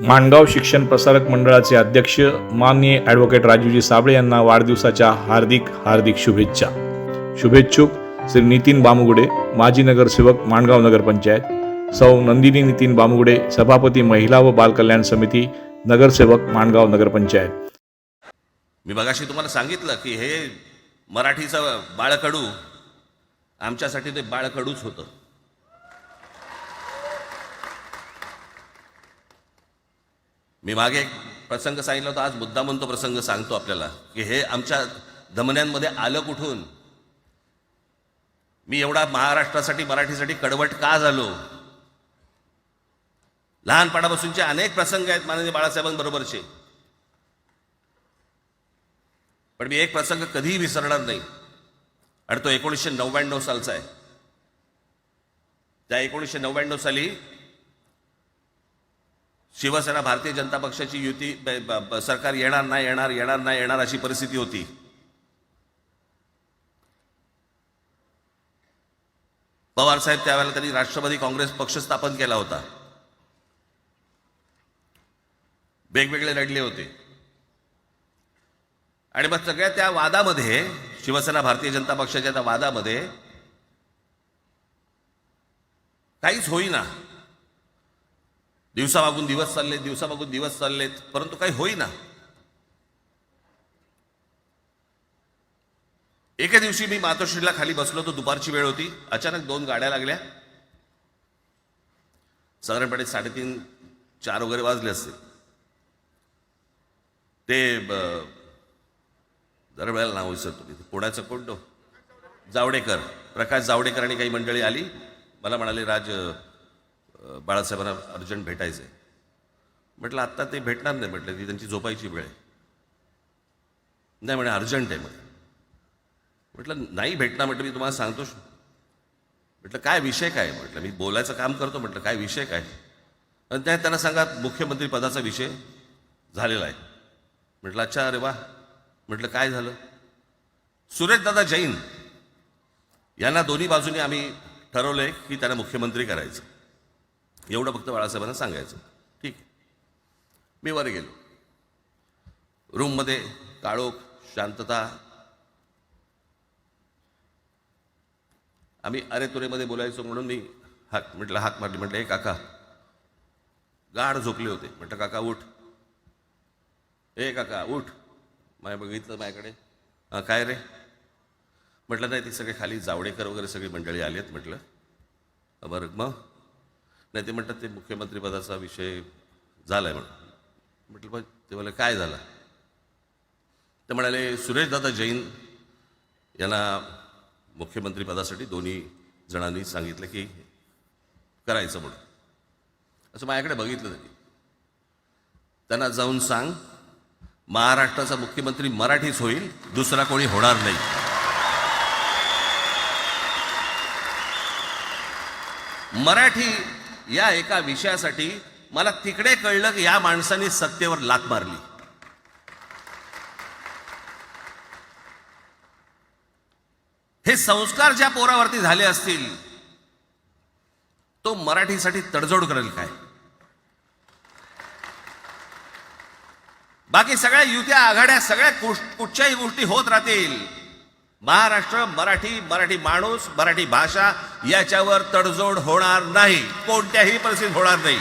माणगाव शिक्षण प्रसारक मंडळाचे अध्यक्ष माननीय ॲडव्होकेट राजूजी साबळे यांना वाढदिवसाच्या हार्दिक हार्दिक शुभेच्छा. शुभेच्छुक श्री नितीन बामुगुडे माजी नगरसेवक माणगाव नगरपंचायत सौ नंदिनी नितीन बामुगुडे सभापती महिला व बालकल्याण समिती नगरसेवक माणगाव नगरपंचायत मी मगाशी तुम्हाला सांगितलं की हे मराठीचं बाळकडू आमच्यासाठी ते बाळकडूच होतं. मी मागे एक प्रसंग सांगितला होता आज मुद्दामून तो प्रसंग सांगतो आपल्याला की हे आमच्या धमन्यांमध्ये आलं कुठून? मी एवढा महाराष्ट्रासाठी मराठीसाठी कडवट का झालो? लहानपणापासूनचे अनेक प्रसंग आहेत माननीय बाळासाहेबांबरोबरचे. पण मी एक प्रसंग कधीही विसरणार नाही. आणि तो एकोणीसशे नव्याण्णव सालचा आहे. त्या एकोणीसशे नव्याण्णव साली शिवसेना भारतीय जनता पक्षाची युती सरकार येणार नाही येणार येणार नाही येणार अशी परिस्थिती होती. पवारसाहेब त्यावेळेला त्यांनी राष्ट्रवादी काँग्रेस पक्ष स्थापन केला होता. वेगवेगळे लढले होते. आणि मग सगळ्या त्या वादामध्ये शिवसेना भारतीय जनता पक्षाच्या त्या वादामध्ये काहीच होईना. दिवसामागून दिवस चालले दिवसामागून दिवस चाललेत परंतु काही होईना. एके दिवशी मी मातोश्रीला खाली बसलो तो दुपारची वेळ होती. अचानक दोन गाड्या लागल्या. साधारणपणे साडेतीन चार वगैरे वाजले असते ते जरा वेळेला नाव विसरतो मी. पुण्याचं कोणतो जावडेकर. प्रकाश जावडेकर आणि काही मंडळी आली. मला म्हणाले राज बाळासाहेबांना अर्जंट भेटायचं आहे म्हटलं आत्ता ते भेटणार नाही म्हटलं ती त्यांची झोपायची वेळ आहे. नाही म्हणे अर्जंट आहे म्हणे. म्हटलं नाही भेटणार म्हटलं मी तुम्हाला सांगतो. म्हटलं काय विषय काय? म्हटलं मी बोलायचं काम करतो म्हटलं काय विषय काय? आणि त्या त्यांना सांगा मुख्यमंत्री पदाचा विषय झालेला आहे. म्हटलं अच्छा अरे वा. म्हटलं काय झालं? सुरेशदादा जैन. यांना दोन्ही बाजूने आम्ही ठरवलं आहे की त्यांना मुख्यमंत्री करायचं. एवढं फक्त बाळासाहेबांना सांगायचं. ठीक मी वर गेलो. रूममध्ये काळोख शांतता. आम्ही अरे तुरेमध्ये बोलायचो म्हणून मी हात म्हटलं हात मारली. म्हटलं हे काका. गाढ झोपले होते. म्हटलं काका उठ. ए काका उठ. माय बघितलं माझ्याकडे. काय रे? म्हटलं नाही ती सगळे खाली जावडेकर वगैरे सगळी मंडळी आली आहेत म्हटलं बरं मग? नाही ते म्हणतात ते मुख्यमंत्रीपदाचा विषय झाला आहे म्हणून. म्हटलं पण ते मला काय झालं? ते म्हणाले सुरेशदादा जैन यांना मुख्यमंत्रीपदासाठी दोन्ही जणांनी सांगितलं की करायचं म्हणून. असं माझ्याकडे बघितलं त्यांनी. त्यांना जाऊन सांग महाराष्ट्राचा मुख्यमंत्री मराठीच होईल दुसरा कोणी होणार नाही. मराठी या एका विषयासाठी मला तिकडे कळलं की या माणसाने सत्तेवर लात मारली. हे संस्कार ज्या पोरावरती झाले असतील तो मराठीसाठी तडजोड करेल काय? बाकी सगळ्या युत्या आघाड्या सगळ्या कुठच्याही गोष्टी होत राहतील. महाराष्ट्र मराठी मराठी माणूस मराठी भाषा याच्यावर तडजोड होणार नाही. कोणत्याही परिस्थितीत होणार नाही.